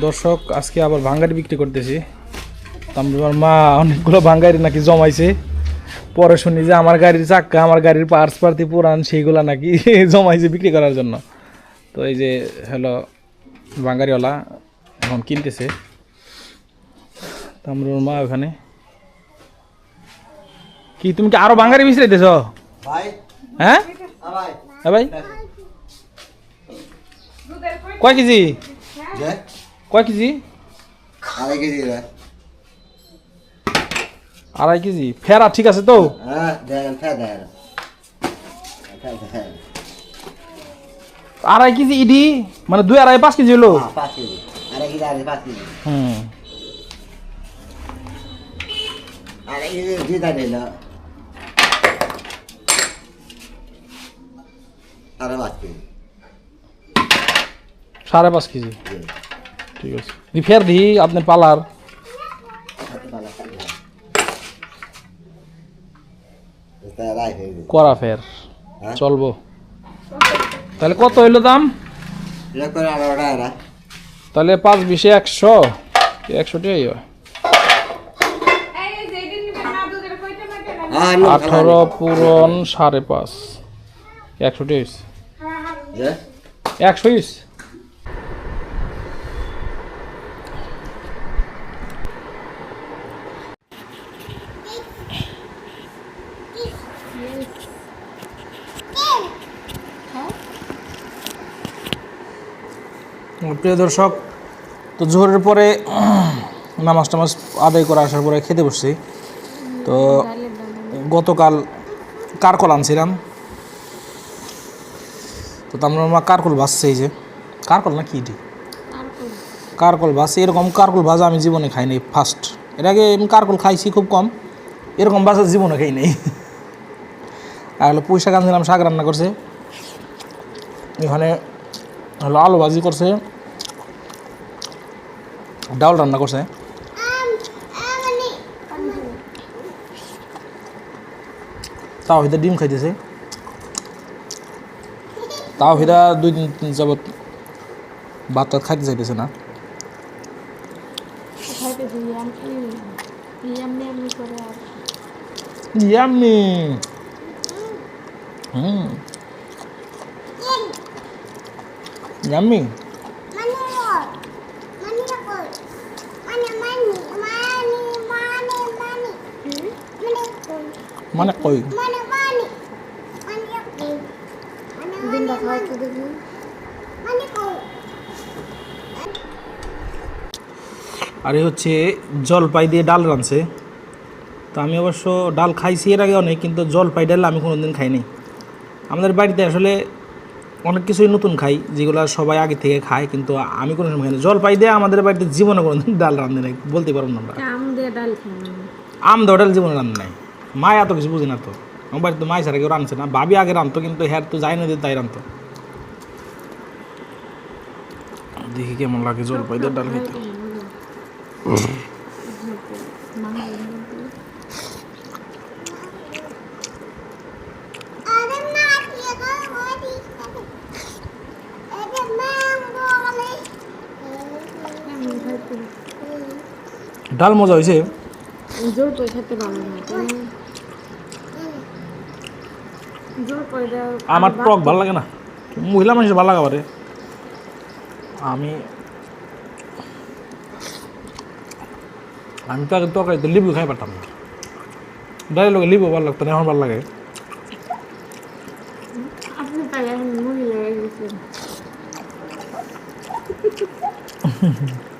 দর্শক আজকে আবার ভাঙ্গারি বিক্রি করতেছি। আমার মা অনেকগুলো ভাঙ্গারি নাকি জমাইছে। পরে শুনি যে আমার গাড়ির চাক্কা আমার গাড়ির পার্টস পার্টি পুরান সেইগুলো নাকি জমাইছে বিক্রি করার জন্য। তো এই যে হলো ভাঙ্গারিওয়ালা এখন কিনতেছে। তো আমার মা ওখানে। কি তুমি কি আরও ভাঙ্গারি বিচরাইতেছ ভাই। হ্যাঁ? ভাই। হ্যাঁ ভাই। কয় কেজি? কয় কেজি? আড়াই কেজি আড়াই কেজি। ফেরা ঠিক আছে তো? হ্যাঁ আড়াই কেজি ইডি? মানে দুই আড়াই পাঁচ কেজি হলো? হ্যাঁ হুম। সাড়ে পাঁচ কেজি। ঠিক আছে। দি ফের দি আপনার পালার। করা ফের। হ্যাঁ? চলবো। তাহলে কত হইল দাম? তাহলে পাঁচ বিশে একশো। একশোটাই হয়। আঠারো পূরণ সাড়ে পাঁচ। একশোটি হয়েছে একশো হয়েছে প্রিয় দর্শক তো জোহরের পরে নামাজ টামাজ আদায় করে আসার পরে খেতে বসছি। তো গতকাল কারকল আনছিলাম। তো আমরা মা কারকল ভাজছে এই যে। কারকল না কি এটি? কারকল। ভাজছে এরকম কারকল ভাজা আমি জীবনে খাই খাইনি ফার্স্ট এর আগে আমি কারকল খাইছি খুব কম এরকম ভাজা জীবনে খাই নাই। আর হলো পুঁই শাক আনছিলাম শাক রান্না করছে। এখানে হলো আলু ভাজি করছে ডাল রান্না করছে। তাও হিদা ডিম খাইতেছে। তাও হিদা দুই দিন তিন যাবত ভাত টাত খাইতে চাইতেছে না। ইয়াম্মি হুম। ইয়াম্মি মানে কই আর এই হচ্ছে জলপাই দিয়ে ডাল রাঁধছে। তো আমি অবশ্য ডাল খাইছি এর আগে অনেক কিন্তু জলপাই ডাল আমি কোনো দিন খাইনি। আমাদের বাড়িতে আসলে অনেক কিছুই নতুন খাই যেগুলো সবাই আগে থেকে খায় কিন্তু আমি কোনো সময় খাইনি। জলপাই দিয়ে আমাদের বাড়িতে জীবনে কোনো ডাল রাঁধে নাই বলতে পারব না আমরা। আম দেওয়া ডাল জীবনে রান্ধে নাই। মা এত কিছু বুঝি না তো। আমার বাড়িতে মাই ছাড়া কেউ রাঁধছে না। ভাবি আগে রাঁধতো কিন্তু হ্যার তো যাই না দিয়ে তাই রাঁধতো। দেখি কেমন লাগে জলপাই দিয়ে ডাল খেতে। ডাল মজা হয়েছে জোর করে খেতে ভালো আমার টক ভালো লাগে না। মহিলা মানুষের ভালো লাগে আমি আমি তো আগে তরকারিতে লিবু খাই পারতাম না। ডালের লোকে লিবু ভালো লাগতো না এখন ভালো লাগে। আপনি